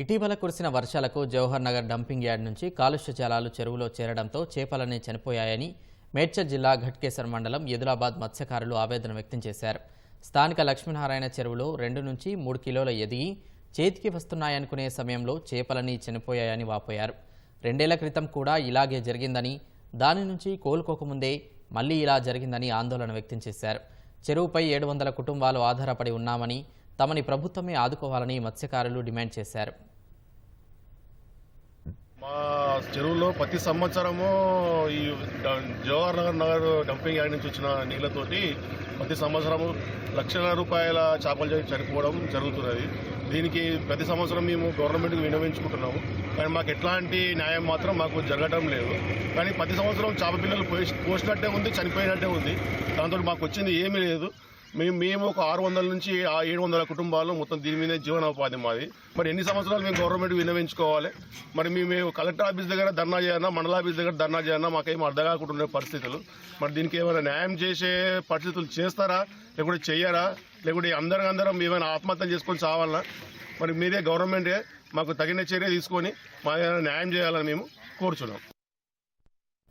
ఇటీవల కురిసిన వర్షాలకు జవహర్ నగర్ డంపింగ్ యార్డ్ నుంచి కాలుష్య జలాలు చెరువులో చేరడంతో చేపలన్నీ చనిపోయాయని మేడ్చల్ జిల్లా ఘట్కేసర్ మండలం ఎదులాబాద్ మత్స్యకారులు ఆవేదన వ్యక్తం చేశారు. స్థానిక లక్ష్మీనారాయణ చెరువులో రెండు నుంచి మూడు కిలోల ఎదిగి చేతికి వస్తున్నాయనుకునే సమయంలో చేపలన్నీ చనిపోయాయని వాపోయారు. రెండేళ్ళ క్రితం కూడా ఇలాగే జరిగిందని దాని నుంచి కోలుకోకముందే మళ్ళీ ఇలా జరిగిందని ఆందోళన వ్యక్తం చేశారు. చెరువుపై ఏడు వందల కుటుంబాలు ఆధారపడి ఉన్నామని తమని ప్రభుత్వమే ఆదుకోవాలని మత్స్యకారులు డిమాండ్ చేశారు. చెరువులో ప్రతి సంవత్సరము ఈ జవహర్ నగర్ నగర్ డంపింగ్ యార్డ్ నుంచి వచ్చిన నీళ్ళతోటి ప్రతి సంవత్సరము లక్షల రూపాయల చేపలు చనిపోవడం జరుగుతున్నది. దీనికి ప్రతి సంవత్సరం మేము గవర్నమెంట్కి వినియోగించుకుంటున్నాము కానీ మాకు ఎట్లాంటి న్యాయం మాత్రం మాకు జరగడం లేదు. కానీ ప్రతి సంవత్సరం చేప పిల్లలు పోసినట్టే ఉంది చనిపోయినట్టే ఉంది. దాంతో మాకు వచ్చింది ఏమీ లేదు. మేము మేము ఒక ఆరు వందల నుంచి ఆ ఏడు వందల కుటుంబాలు మొత్తం దీని మీదే జీవనోపాధి మాది. మరి ఎన్ని సంవత్సరాలు మేము గవర్నమెంట్ విన్నవించుకోవాలి? మరి మేము కలెక్టర్ ఆఫీస్ దగ్గర ధర్నా చేయాలన్నా మండల ఆఫీస్ దగ్గర ధర్నా చేయాలన్నా మాకేం అర్థం కాకుండా ఉండే పరిస్థితులు. మరి దీనికి ఏమైనా న్యాయం చేసే పరిస్థితులు చేస్తారా? లేకుంటే చెయ్యరా? లేకుంటే అందరం అందరం ఏమైనా ఆత్మహత్యలు చేసుకొని చావాలన్నా మరి మీరే గవర్నమెంటే మాకు తగిన చర్య తీసుకొని మా న్యాయం చేయాలని మేము కోరుచున్నాం.